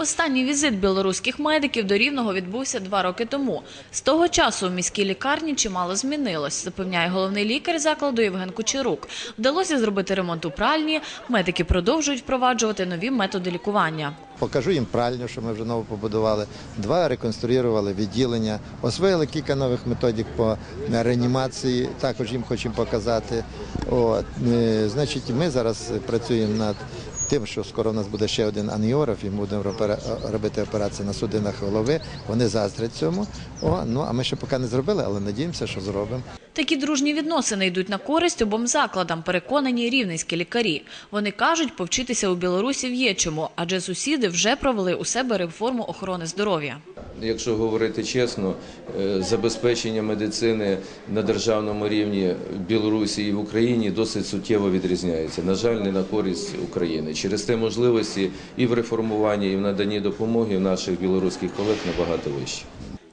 Останній візит білоруських медиків до Рівного відбувся два роки тому. З того часу у міській лікарні чимало змінилось, запевняє головний лікар закладу Євген Кучерук. Вдалося зробити ремонт у пральні, медики продовжують впроваджувати нові методи лікування. Покажу їм пральню, що ми вже ново побудували. Два реконструювали відділення, освоїли кілька нових методик по реанімації. Також їм хочемо показати. От, е, значить, ми зараз працюємо над тим, що скоро у нас буде ще один аніограф, і ми будемо робити операцію на судинах голови. Вони заздрять цьому. О, ну а ми ще поки не зробили, але надіємося, що зробимо. Такі дружні відносини йдуть на користь обом закладам, переконані рівненські лікарі. Вони кажуть, повчитися у Білорусі є чому, адже сусіди вже провели у себе реформу охорони здоров'я. Якщо говорити чесно, е, забезпечення медицини на державному рівні в Білорусі і в Україні досить суттєво відрізняється. На жаль, не на користь України. Через те можливості і в реформуванні, і в наданні допомоги в наших білоруських колег набагато вищі.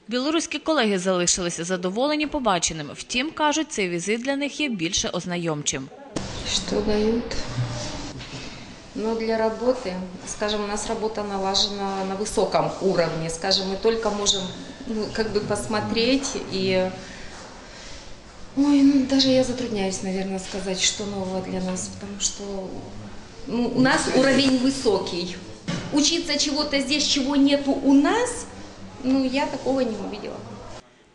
Білоруські колеги залишилися задоволені побаченим. Втім, кажуть, цей візит для них є більше ознайомчим. Что дают? Но для работы, скажем, у нас работа налажена на высоком уровне, скажем, мы только можем ну, как бы посмотреть и... Ой, ну даже я затрудняюсь, наверное, сказать, что нового для нас, потому что ну, у нас уровень высокий. Учиться чего-то здесь, чего нету у нас, ну я такого не увидела.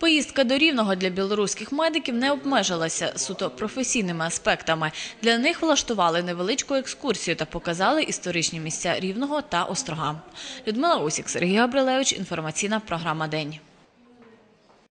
Поїздка до Рівного для білоруських медиків не обмежилася суто професійними аспектами. Для них влаштували невеличку екскурсію та показали історичні місця Рівного та Острога. Людмила Усік, Сергій Габрилевич, інформаційна програма День.